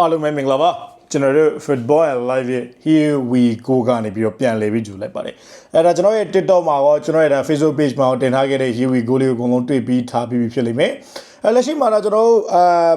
အားလုံးပဲမင်္ဂလာပါကျွန်တော်တို့ football and live ရဲ့ here we go ကနေပြီးတော့ပြန်လည်ပြီးကြိုလိုက်ပါတယ်အဲ့ဒါကျွန်တော်ရဲ့ TikTok မှာရောကျွန်တော်ရဲ့ဒါ Facebook page မှာရောတင်ထားခဲ့တဲ့ here we go လေးကိုအကုန်လုံးတွေ့ပြီးထားပြီးဖြစ်လိမ့်မယ်အဲ့လက်ရှိမှာတော့ကျွန်တော်တို့အာ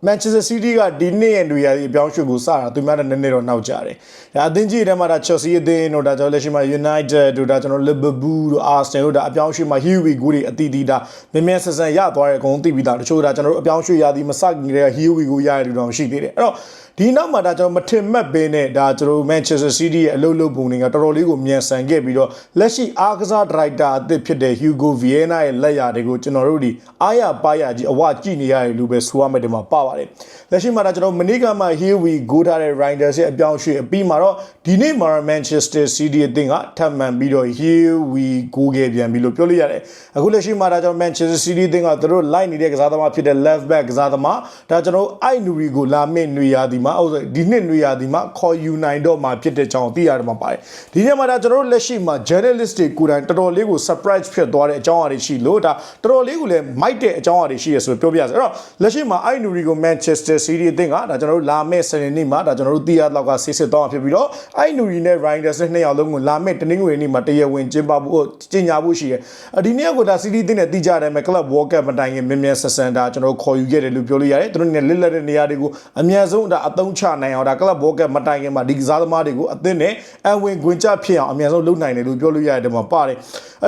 Manchester City ကဒီနေ့ရဲ့တွေရအပြောင်းရွှေ့ကိုစတာသူများတဲ့နည်းနည်းတော့နောက်ကျတယ်။ဒါအသင်းကြီးတွေထဲမှာဒါ Chelsea အသင်းတို့ဒါကျွန်တော်လက်ရှိမှာ United တို့ဒါကျွန်တော် Liverpool တို့ Arsenal တို့ဒါအပြောင်းရွှေ့မှာ Here we go တွေအတီးတီးဒါမြင်မြန်ဆန်ဆန်ရသွားတဲ့အကုန်သိပြီးသားတချို့ဒါကျွန်တော်တို့အပြောင်းရွှေ့ရသည်မစခင်တဲ့ Here we go ရရတဲ့တော့ရှိသေးတယ်။အဲ့တော့ ဒီနောက်မှာဒါကျွန်တော်မထင်မှတ်ပေးနဲ့ဒါကျွန်တော် Manchester City ရဲ့အလုပ်လုပ်ပုံတွေကတော်တော်လေးကိုမြန်ဆန်ခဲ့ပြီးတော့လက်ရှိအားကစားဒရိုက်တာအသစ်ဖြစ်တဲ့ Hugo Viana ရဲ့လက်ရာတွေကိုကျွန်တော်တို့ဒီအားရပါရကြီးအဝကြည့်နေရတယ်လို့ပဲဆိုရမယ်ဒီမှာပါပါတယ်လက်ရှိမှာဒါကျွန်တော်မနေ့ကမှ Here we go ထားတဲ့ Riders ရဲ့အပြောင်းရွှေ့အပြီးမှာတော့ဒီနေ့မှာ Manchester City အသင်းကထပ်မံပြီးတော့ Here we go ခဲ့ပြန်ပြီလို့ပြောလို့ရတယ်အခုလက်ရှိမှာဒါကျွန်တော် Manchester City အသင်းကသူတို့လိုက်နေတဲ့ကစားသမားဖြစ်တဲ့ left back ကစားသမားဒါကျွန်တော်အိုက်နူရီကိုလာမင့်နွေရာဒီမှာဟုတ်ဆိုဒီနှစ်နွေရာဒီမှာခေါ်ယူနိုင်တော့မှာဖြစ်တဲ့ကြောင်းသိရတယ်မှာပါတယ်ဒီနေ့မှာဒါကျွန်တော်တို့လက်ရှိမှာ journalist တွေကိုယ်တိုင်တော်တော်လေးကို surprise ဖြစ်သွားတဲ့အကြောင်းအရာတွေရှိလို့ဒါတော်တော်လေးကိုလည်းမိုက်တဲ့အကြောင်းအရာတွေရှိရဆိုပြောပြရစေအဲ့တော့လက်ရှိမှာအိုက်နူရီကို Manchester City အသင်းကဒါကျွန်တော်တို့လာမယ့်စနေနေ့မှာဒါကျွန်တော်တို့သိရတော့ကဆေးစစ်တော့ဖြစ်ပြီးတော့အိုက်နူရီနဲ့ Riders နဲ့နှစ်ယောက်လုံးကိုလာမယ့်တနင်္ဂနွေနေ့မှာတရားဝင်ကျင်းပဖို့ကျင်းညာဖို့ရှိတယ်အဒီနေ့ကဒါ City အသင်းနဲ့တိကျတယ်မဲ့ Club World Cup မတိုင်ခင်မြင်မြန်ဆန်ဆန်ဒါကျွန်တော်တို့ခေါ်ယူခဲ့တယ်လို့ပြောလို့ရတယ်သူတို့နဲ့လစ်လက်တဲ့နေရာတွေကိုအများဆုံးဒါအသုံးချနိုင်အောင်ဒါ Club World Cup မတိုင်ခင်မှာဒီကစားသမားတွေကိုအသင်းနဲ့အဝင်ခွင်ကျဖြစ်အောင်အများဆုံးလုပ်နိုင်တယ်လို့ပြောလို့ရတယ်ဒီမှာပါတယ်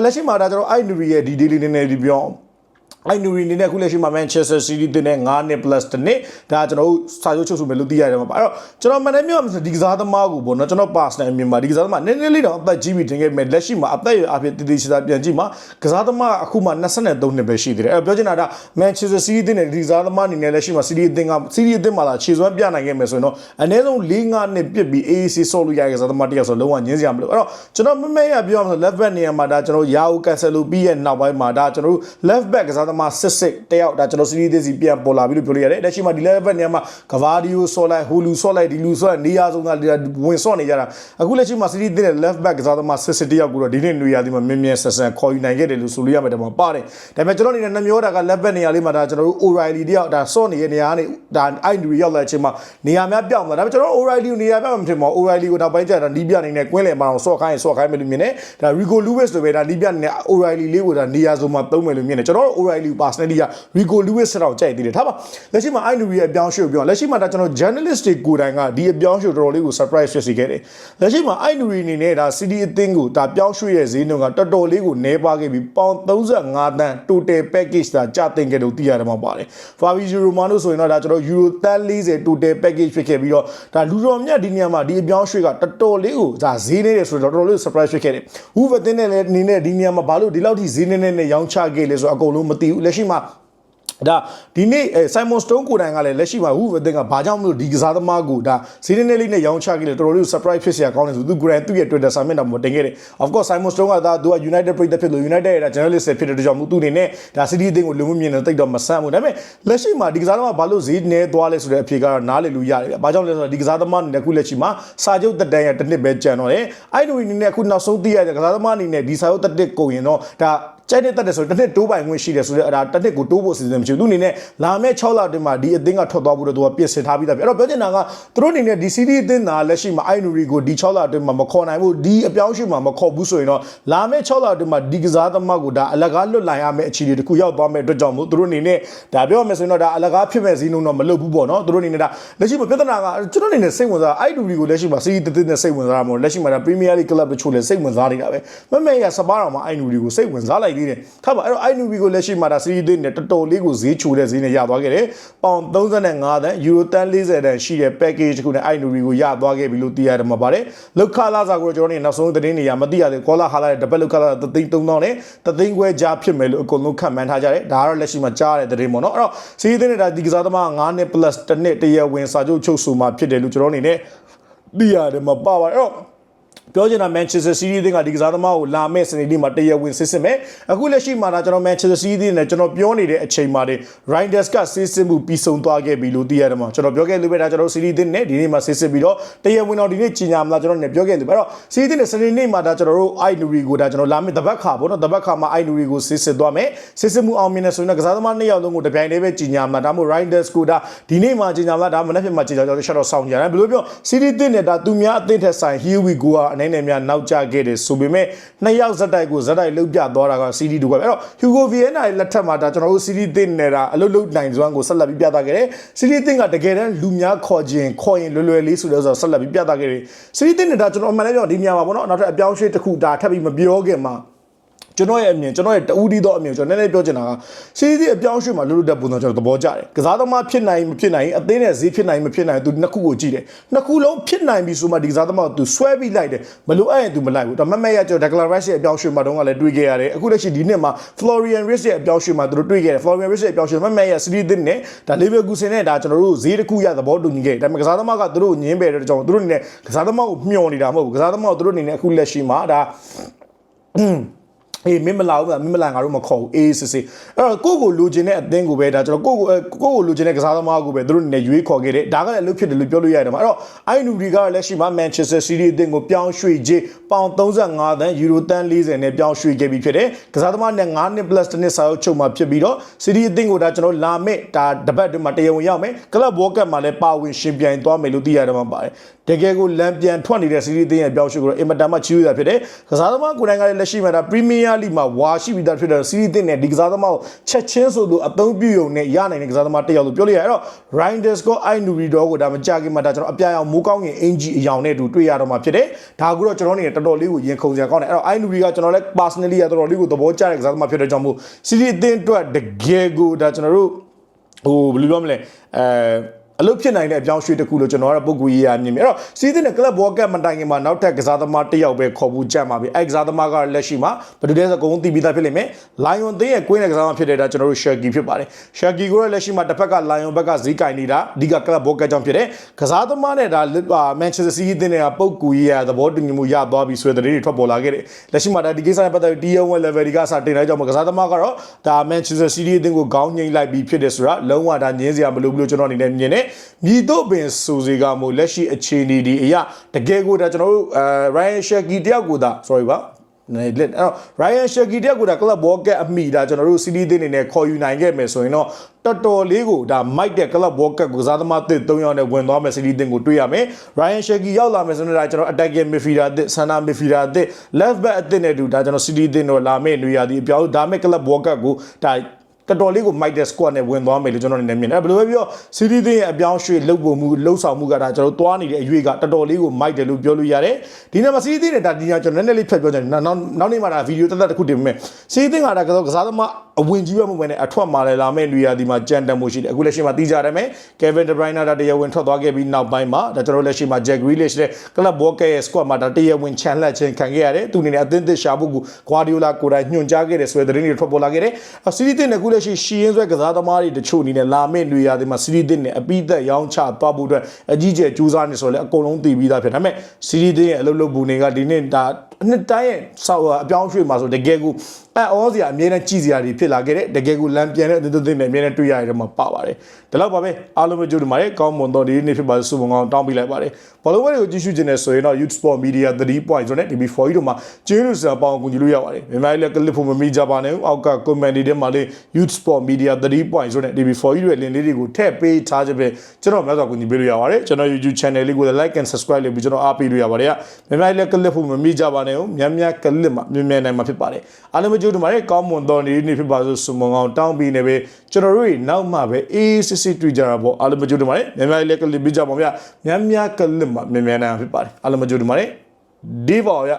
လက်ရှိမှာဒါကျွန်တော်အိုက်နူရီရဲ့ဒီ daily နည်းနည်းဒီပြော အိုင်နူရီနေနဲ့ခုလက်ရှိမှာ Manchester City တင်တဲ့9နှစ် plus တစ်နှစ်ဒါကျွန်တော်တို့စာချုပ်ချုပ်ဆိုမယ်လို့သိရတယ်မှာပါအဲ့တော့ကျွန်တော်မနေ့မျိုးဒီကစားသမားကိုပေါ့နော်ကျွန်တော် personal အမြင်မှာဒီကစားသမားနည်းနည်းလေးတော့အသက်ကြီးပြီးတင်ခဲ့မယ်လက်ရှိမှာအသက်အဖြစ်တည်တည်ချာပြန်ကြည့်မှာကစားသမားအခုမှ23နှစ်ပဲရှိသေးတယ်အဲ့တော့ပြောချင်တာက Manchester City တင်တဲ့ဒီကစားသမားအနေနဲ့လက်ရှိမှာ City အသင်းက City အသင်းမှာလာခြေစွမ်းပြနိုင်ခဲ့မယ်ဆိုရင်တော့အနည်းဆုံး4 5နှစ်ပြစ်ပြီး AAC ဆော့လို့ရတဲ့ကစားသမားတစ်ယောက်ဆိုလုံးဝညင်းစရာမလိုအဲ့တော့ကျွန်တော်မမဲရပြောရမှာဆို left back နေရာမှာဒါကျွန်တော်ယာအိုကန်ဆယ်လိုပြီးရဲ့နောက်ပိုင်းမှာဒါကျွန်တော်တို့ left back ကစားသမားစစ်စစ်တယောက်ဒါကျွန်တော်စီးရီးသေးစီပြန်ပေါ်လာပြီလို့ပြောလို့ရတယ်လက်ရှိမှာဒီ left back နေရာမှာကဘာဒီယိုဆော့လိုက်ဟိုလူဆော့လိုက်ဒီလူဆော့လိုက်နေရာဆုံးကဝင်ဆော့နေကြတာအခုလက်ရှိမှာစီးရီးသေးတဲ့ left back ကစားသမားစစ်စစ်တယောက်ကိုတော့ဒီနေ့နွေရာသီမှာမြင်းမြန်းဆက်ဆက်ခေါ်ယူနိုင်ခဲ့တယ်လို့ဆိုလို့ရမယ်တော့ပါတယ်ဒါပေမဲ့ကျွန်တော်အနေနဲ့နှမျောတာက left back နေရာလေးမှာဒါကျွန်တော်တို့ O'Reilly တယောက်ဒါဆော့နေတဲ့နေရာကနေဒါအိုက်နူရောက်လာချိန်မှာနေရာများပြောင်းလာဒါပေမဲ့ကျွန်တော် O'Reilly ကိုနေရာပြောင်းမှမထင်ပါဘူး O'Reilly ကိုနောက်ပိုင်းကျတော့နီးပြနေနဲ့ကွင်းလယ်မှာအောင်ဆော့ခိုင်းဆော့ခိုင်းမယ်လို့မြင်တယ်ဒါ Rico Lewis လိုပဲဒါနီးပြနေနဲ့ O'Reilly လေးကိုဒါနေရာစုံမှာသုံးမယ်လို့မြင်တယ်ကျွန်တော်တို့ O'Reilly ကို personally က Rico Lewis ဆက်တော့ကြိုက်သေးတယ်ထားပါလက်ရှိမှာ i နူရဲ့အပြောင်းရွှေ့ပြောလက်ရှိမှာဒါကျွန်တော် journalist တွေကိုယ်တိုင်ကဒီအပြောင်းရွှေ့တော်တော်လေးကို surprise ဖြစ်စေခဲ့တယ်လက်ရှိမှာ i နူအနေနဲ့ဒါ CD အသင်းကိုဒါပြောင်းရွှေ့ရဲ့ဈေးနှုန်းကတော်တော်လေးကိုနည်းပါးခဲ့ပြီးပေါင်35တန်း total package ဒါကျတင်ခဲ့လို့သိရတယ်မှာပါတယ် Fabrizio Romano ဆိုရင်တော့ဒါကျွန်တော် euro 30 total package ဖြစ်ခဲ့ပြီးတော့ဒါလူတော်မြတ်ဒီနေရာမှာဒီအပြောင်းရွှေ့ကတော်တော်လေးကိုဒါဈေးနေတယ်ဆိုတော့တော်တော်လေး surprise ဖြစ်ခဲ့တယ်။ဥပဒေနဲ့လည်းအနေနဲ့ဒီနေရာမှာဘာလို့ဒီလောက်ထိဈေးနေနေနဲ့ရောင်းချခဲ့လဲဆိုတော့အကုန်လုံးမသိဘူးလက်ရှိမှာဒါဒီနေ့ဆိုင်မွန်စတုန်းကိုတိုင်ကလည်းလက်ရှိမှာဝူဝတင်ကဘာကြောင့်မလို့ဒီကစားသမားကိုဒါဈေးနေနေလေးနဲ့ရောင်းချခဲ့လေတော်တော်လေး surprise ဖြစ်စရာကောင်းတယ်ဆိုသူ grand သူ့ရဲ့ Twitter စာမျက်နှာမှာတင်ခဲ့တယ် of course Simon Stone ကဒါသူက United ပြည်သက်ဖြစ်လို့ United ရဲ့ journalist ဖြစ်တဲ့ကြောင့်မို့သူအနေနဲ့ဒါ City အသင်းကိုလုံမမြင်တဲ့တိတ်တော့မဆန့်ဘူးဒါပေမဲ့လက်ရှိမှာဒီကစားသမားဘာလို့ဈေးနေသွားလဲဆိုတဲ့အဖြေကတော့နားလည်လို့ရတယ်။ဘာကြောင့်လဲဆိုတော့ဒီကစားသမားအနေနဲ့ခုလက်ရှိမှာစာချုပ်တက်တန်းရတစ်နှစ်ပဲကျန်တော့တယ်။အဲ့လိုအနေနဲ့အခုနောက်ဆုံးသိရတဲ့ကစားသမားအနေနဲ့ဒီစာချုပ်တက်တက်ကုန်ရင်တော့ဒါ ကျဲတဲ့တက်တယ်ဆိုတစ်နှစ်တိုးပိုင်ခွင့်ရှိတယ်ဆိုတော့အဲ့ဒါတစ်နှစ်ကိုတိုးဖို့စီစဉ်မရှိဘူးသူအနေနဲ့လာမယ့်6လအတွင်းမှာဒီအသင်းကထွက်သွားဖို့တော့သူကပြင်ဆင်ထားပြီးသားပြီအဲ့တော့ပြောချင်တာကသူတို့အနေနဲ့ဒီ CD အသင်းသားလက်ရှိမှာအိုင်နူရီကိုဒီ6လအတွင်းမှာမခေါ်နိုင်ဘူးဒီအပြောင်းရွှေ့မှာမခေါ်ဘူးဆိုရင်တော့လာမယ့်6လအတွင်းမှာဒီကစားသမားကိုဒါအလကားလွတ်လာရမယ့်အခြေအနေတစ်ခုရောက်သွားမယ့်အတွက်ကြောင့်မို့သူတို့အနေနဲ့ဒါပြောရမယ်ဆိုရင်တော့ဒါအလကားဖြစ်မဲ့ဈေးနှုန်းတော့မလုပ်ဘူးပေါ့နော်သူတို့အနေနဲ့ဒါလက်ရှိမှာပြဿနာကကျွန်တော်အနေနဲ့စိတ်ဝင်စားအိုင်နူရီကိုလက်ရှိမှာ CD အသင်းနဲ့စိတ်ဝင်စားတာမဟုတ်လက်ရှိမှာဒါ Premier League Club တချို့လည်းစိတ်ဝင်စားနေတာပဲမမဲရစပါးတော်မှာအိုင်နူရီကိုစိတ်ဝင်စားလိုက်သေးတယ်ထားပါအဲ့တော့ INUB ကိုလက်ရှိမှာဒါစီးရီးသွင်းနဲ့တော်တော်လေးကိုဈေးချိုတဲ့ဈေးနဲ့ရသွားခဲ့တယ်။ပေါင်35တန်းယူရိုတန်း40တန်းရှိတဲ့ package တစ်ခုနဲ့ INUB ကိုရသွားခဲ့ပြီလို့သိရတယ်မှာပါတယ်။လောက်ခလာစာကိုကျွန်တော်တို့နောက်ဆုံးသတင်းတွေရမသိရသေးကောလာဟာလာတဲ့တပတ်လောက်ခလာတသိန်း3000နဲ့တသိန်းခွဲကြားဖြစ်မယ်လို့အကုန်လုံးခန့်မှန်းထားကြတယ်။ဒါကတော့လက်ရှိမှာကြားရတဲ့သတင်းပေါ့နော်။အဲ့တော့စီးရီးသွင်းနဲ့ဒါဒီကစားသမား9နှစ် plus တစ်နှစ်တရဝင်စာချုပ်ချုပ်ဆိုမှဖြစ်တယ်လို့ကျွန်တော်အနေနဲ့သိရတယ်မှာပါပါအဲ့တော့ ပြောချင်တာ Manchester City အသင်းကဒီကစားသမားကိုလာမဲ့စနေနေ့မှာတရားဝင်စစ်စစ်မယ်အခုလက်ရှိမှာဒါကျွန်တော် Manchester City အသင်းနဲ့ကျွန်တော်ပြောနေတဲ့အချိန်မှာတွေ Reinders ကစစ်စစ်မှုပြီးဆုံးသွားခဲ့ပြီလို့သိရတယ်မှာကျွန်တော်ပြောခဲ့လို့ပဲဒါကျွန်တော် City အသင်းနဲ့ဒီနေ့မှာစစ်စစ်ပြီးတော့တရားဝင်တော့ဒီနေ့ကြီးညာမလားကျွန်တော်လည်းပြောခဲ့လို့ပဲအဲ့တော့ City အသင်းနဲ့စနေနေ့မှာဒါကျွန်တော်တို့ i Nuri ကိုဒါကျွန်တော်လာမဲ့တပတ်ခါပေါ့နော်တပတ်ခါမှာ i Nuri ကိုစစ်စစ်သွားမယ်စစ်စစ်မှုအောင်မြင်နေဆိုရင်ကစားသမားနှစ်ယောက်လုံးကိုတပြိုင်တည်းပဲကြီးညာမလားဒါမှမဟုတ် Reinders ကိုဒါဒီနေ့မှာကြီးညာမလားဒါမှမဟုတ်မှာကြီးညာကျွန်တော် shot ဆောင်ကြရတယ်ဘယ်လိုပြော City အသင်းနဲ့ဒါသူများအသင်းထက်ဆိုင် Here we go အနေနဲ့များနောက်ကျခဲ့တယ်ဆိုပေမဲ့နှစ်ယောက်ဇက်တိုက်ကိုဇက်တိုက်လုတ်ပြသွားတာက CD တူပဲအဲ့တော့ Hugo Vienna ရဲ့လက်ထက်မှာဒါကျွန်တော်တို့ CD တင်နေတာအလုတ်လုတ်နိုင်စွမ်းကိုဆက်လက်ပြီးပြသခဲ့တယ် CD တင်ကတကယ်တမ်းလူများခေါ်ခြင်းခေါ်ရင်လွယ်လွယ်လေးဆိုတော့ဆက်လက်ပြီးပြသခဲ့တယ် CD တင်နေတာကျွန်တော်အမှန်တည်းပြောဒီနေရာမှာပေါ့နော်နောက်ထပ်အပြောင်းအရွှေ့တစ်ခုဒါထပ်ပြီးမပြောခင်မှာ ကျွန်တော်ရဲ့အမြင်ကျွန်တော်ရဲ့တူးတီးသောအမြင်ကျွန်တော်နည်းနည်းပြောချင်တာကစီးစီးအပြောင်းအရွှေ့မှာလွတ်လွတ်တဲ့ပုံစံကျွန်တော်သဘောကျတယ်ကစားသမားဖြစ်နိုင်မဖြစ်နိုင်အသင်းနဲ့ဈေးဖြစ်နိုင်မဖြစ်နိုင်သူနှစ်ခုကိုကြည့်တယ်နှစ်ခုလုံးဖြစ်နိုင်ပြီဆိုမှဒီကစားသမားကိုသူဆွဲပြီးလိုက်တယ်မလိုအပ်ရင်သူမလိုက်ဘူးဒါမမဲ့ရကျွန်တော် Declan Rice ရဲ့အပြောင်းအရွှေ့မှာတုန်းကလည်းတွေ့ခဲ့ရတယ်အခုလက်ရှိဒီနှစ်မှာ Florian Wirtz ရဲ့အပြောင်းအရွှေ့မှာသူတို့တွေ့ခဲ့တယ် Florian Wirtz ရဲ့အပြောင်းအရွှေ့မမဲ့ရ City တင်နဲ့ဒါ Leverkusen နဲ့ဒါကျွန်တော်တို့ဈေးတစ်ခုရသဘောတူညီခဲ့တယ်ဒါပေမဲ့ကစားသမားကသူတို့ညင်းပယ်တဲ့ကြောင့်သူတို့အနေနဲ့ကစားသမားကိုမျှော်နေတာမဟုတ်ဘူးကစားသမားကိုသူတို့အနေနဲ့အခုလက်ရှိမှာဒါ အေးမင်းမလာဘူးမင်းမလာငါတို့မခေါ်ဘူးအေးစစ်စစ်အဲ့တော့ကိုယ့်ကိုလိုချင်တဲ့အသင်းကိုပဲဒါကျွန်တော်ကိုယ့်ကိုကိုယ့်ကိုလိုချင်တဲ့ကစားသမားကိုပဲသူတို့အနေနဲ့ရွေးခေါ်ခဲ့တယ်ဒါကလည်းအလုပ်ဖြစ်တယ်လို့ပြောလို့ရတယ်မှာအဲ့တော့အိုင်နူရီကလက်ရှိမှာ Manchester City အသင်းကိုပြောင်းရွှေ့ခြင်းပေါင်35သန်းယူရိုတန်း40နဲ့ပြောင်းရွှေ့ခဲ့ပြီးဖြစ်တယ်ကစားသမားနဲ့9နှစ် plus တစ်နှစ်စာအုပ်ချုပ်မှာဖြစ်ပြီးတော့ City အသင်းကိုဒါကျွန်တော်လာမဲ့ဒါတပတ်အတွင်းမှာတရားဝင်ရောက်မယ် Club World Cup မှာလည်းပါဝင်ရှင်ပြိုင်သွားမယ်လို့သိရတယ်မှာပါတယ်တကယ်ကိုလမ်းပြန်ထွက်နေတဲ့ City အသင်းရဲ့ပြောင်းရွှေ့ကိုတော့အင်မတန်မှချီးကျူးတာဖြစ်တယ်ကစားသမားကိုယ်တိုင်ကလည်းလက်ရှိမှာဒါ Premier League မှာဝါရှိပြီးသားဖြစ်တဲ့ City အသင်းနဲ့ဒီကစားသမားကိုချက်ချင်းဆိုလို့အသုံးပြုရုံနဲ့ရနိုင်တဲ့ကစားသမားတစ်ယောက်လို့ပြောလို့ရတယ်အဲ့တော့ Reinders ကို I Nuri တော့ကိုဒါမကြခင်မှာဒါကျွန်တော်အပြာရောင်မိုးကောင်းငင်အင်ဂျီအယောင်နဲ့အတူတွေ့ရတော့မှာဖြစ်တယ်ဒါကူတော့ကျွန်တော်နေတော်တော်လေးကိုရင်ခုန်စရာကောင်းတယ်အဲ့တော့ I Nuri ကကျွန်တော်လည်း personally ကတော်တော်လေးကိုသဘောကျတဲ့ကစားသမားဖြစ်တဲ့ကြောင့်မို့ City အသင်းအတွက်တကယ်ကိုဒါကျွန်တော်တို့ဟိုဘယ်လိုပြောမလဲအဲ အလုပ်ဖြစ်နိုင်တဲ့အပြောင်းအရွှေ့တစ်ခုလို့ကျွန်တော်ကတော့ပုံကူရေးရမြင်ပြီအဲ့တော့စီးသင်းနဲ့ club world cup မတိုင်ခင်မှာနောက်ထပ်ကစားသမားတစ်ယောက်ပဲခေါ်ဖို့ကြံပါပြီအဲ့ကစားသမားကလက်ရှိမှာဘယ်သူလဲဆိုအကုန်လုံးသိပြီးသားဖြစ်လိမ့်မယ် lion သင်းရဲ့ကွင်းတဲ့ကစားသမားဖြစ်တဲ့ဒါကျွန်တော်တို့ shaggy ဖြစ်ပါတယ် shaggy ကိုလည်းလက်ရှိမှာတစ်ဖက်က lion ဘက်ကဈေးကင်နေတာအဓိက club world cup ကြောင့်ဖြစ်တယ်ကစားသမားနဲ့ဒါ manchester city သင်းတွေကပုံကူရေးရသဘောတူညီမှုရသွားပြီဆိုတဲ့သတင်းတွေထွက်ပေါ်လာခဲ့တယ်လက်ရှိမှာဒါဒီကိစ္စနဲ့ပတ်သက်ပြီး T1 level တွေကစတင်လိုက်ကြောင့်ကစားသမားကတော့ဒါ manchester city အသင်းကိုခေါင်းငိမ့်လိုက်ပြီးဖြစ်တယ်ဆိုတာလုံးဝဒါညင်းစရာမလိုဘူးလို့ကျွန်တော်အနေနဲ့မြင်တယ်မြည်တော့ပင်ဆိုစီကမို့လက်ရှိအခြေအနေဒီအရာတကယ်ကိုဒါကျွန်တော်တို့အဲ Ryan Shaki တယောက်ကိုဒါ sorry ပါနေလက်အဲ့တော့ Ryan Shaki တယောက်ကိုဒါ Club World Cup အမိဒါကျွန်တော်တို့ CD သင်းနေနဲ့ခေါ်ယူနိုင်ခဲ့မယ်ဆိုရင်တော့တော်တော်လေးကိုဒါ Mike တဲ့ Club World Cup ကိုစားသမားတစ်၃ယောက်နဲ့ဝင်သွားမယ် CD သင်းကိုတွေ့ရမယ် Ryan Shaki ရောက်လာမယ်ဆိုတော့ဒါကျွန်တော် attacking midfielder အသစ် center midfielder အသစ် left back အသစ်နဲ့တူဒါကျွန်တော် CD သင်းတော့လာမယ့်နေရာဒီအပြောင်းဒါမဲ့ Club World Cup ကိုဒါ တော်တော်လေးကို Mike တဲ့ squad နဲ့ဝင်သွားမယ်လို့ကျွန်တော်အနေနဲ့မြင်တယ်။ဘယ်လိုပဲပြောစီးရီးသင်းရဲ့အပြောင်းရွှေ့လှုပ်ပုံမှုလှုပ်ဆောင်မှုကဒါကျွန်တော်သွားနေတဲ့အရွေးကတော်တော်လေးကို Mike တယ်လို့ပြောလို့ရတယ်။ဒီနေ့မှာစီးရီးသင်းနဲ့ဒါဒီညကျွန်တော်နည်းနည်းလေးဖက်ပြောချင်တယ်။နောက်နောက်နေ့မှာဒါဗီဒီယိုတက်တက်တစ်ခုတင်ပေးမယ်။စီးရီးသင်းကဒါကတော့ကစားသမား အဝင်ကြီးပဲမဝင်နဲ့အထွက်မှာလည်းလာမယ့်လူရာဒီမှာကြံတန်မှုရှိတယ်။အခုလက်ရှိမှာတီးကြတယ်မယ်။ Kevin De Bruyne ဒါတရားဝင်ထွက်သွားခဲ့ပြီးနောက်ပိုင်းမှာဒါကျွန်တော်လက်ရှိမှာ Jack Grealish နဲ့ Club World ရဲ့ squad မှာဒါတရားဝင်ချန်လက်ချင်းခံခဲ့ရတယ်။သူအနေနဲ့အသင်းသစ်ရှာဖို့ကို Guardiola ကိုယ်တိုင်ညွှန်ကြားခဲ့တယ်ဆိုတဲ့သတင်းတွေထွက်ပေါ်လာခဲ့တယ်။စီးရီးသင်းကအခုလက်ရှိရှီရင်ဆွဲကစားသမားတွေတချို့အနေနဲ့လာမယ့်နေရာတွေမှာစီးရီးသင်းနဲ့အပိသက်ရောင်းချသွားဖို့အတွက်အကြီးကျယ်ကြိုးစားနေဆိုတော့လည်းအကုန်လုံးတည်ပြီးသားဖြစ်ဒါပေမဲ့စီးရီးသင်းရဲ့အလုပ်လုပ်ပုံတွေကဒီနေ့ဒါနှစ်တိုင်းရဲ့ဆောက်အပြောင်းရွှေ့မှာဆိုတကယ်ကိုအဲအောစရာအမြဲတမ်းကြည်စရာတွေဖြစ်လာခဲ့တယ်တကယ်ကိုလမ်းပြန်တဲ့အသင်းသင်းနဲ့အမြဲတမ်းတွေ့ရတဲ့မှာပါပါတယ်ဒါတော့ပါပဲအားလုံးပဲကြိုးတင်ပါတယ်ကောင်းမွန်တော့ဒီနေ့ဖြစ်ပါစုံကောင်းတောင်းပေးလိုက်ပါတယ်ဘောလုံးဝဲတွေကိုကြည့်ရှုခြင်းနဲ့ဆိုရင်တော့ Youth Sport Media 3 point ဆိုတဲ့ DB4 ကြီးတို့မှာကျင်းလို့စရာပေါအောင်ကူညီလို့ရပါတယ်မြန်မာလည်းကလစ်ဖို့မမိကြပါနဲ့အောက်က comment တွေထဲမှာလေး Youth Sport Media 3 point ဆိုတဲ့ DB4 ကြီးတွေလင်းလေးတွေကိုထည့်ပေးထားခြင်းပဲကျွန်တော်များစွာကူညီပေးလို့ရပါတယ်ကျွန်တော် YouTube channel လေးကို like and subscribe လုပ်ပြီးကျွန်တော်အားပေးလို့ရပါတယ်မြန်မာလည်းကလစ်ဖို့မမိကြပါနဲ့မြန်မြန်ကလစ်မှာမြန်မြန်နိုင်မှာဖြစ်ပါတယ်အားလုံးပဲကြိုးတင်ပါတယ်ကောင်းမွန်တော့နေ့နေ့ဖြစ်ပါစို့စုံမအောင်တောင်းပြီးနေပဲကျွန်တော်တို့တွေနောက်မှပဲအေးစစ်စစ်တွေ့ကြတာပေါ့အားလုံးပဲကြိုးတင်ပါတယ်မြန်မြန်လည်းကလစ်ပြီးကြပါဗျာမြန်မြန်ကလစ်မှာမြန်မြန်နိုင်ဖြစ်ပါတယ်အားလုံးပဲကြိုးတင်ပါတယ်ဒီပါဗျာ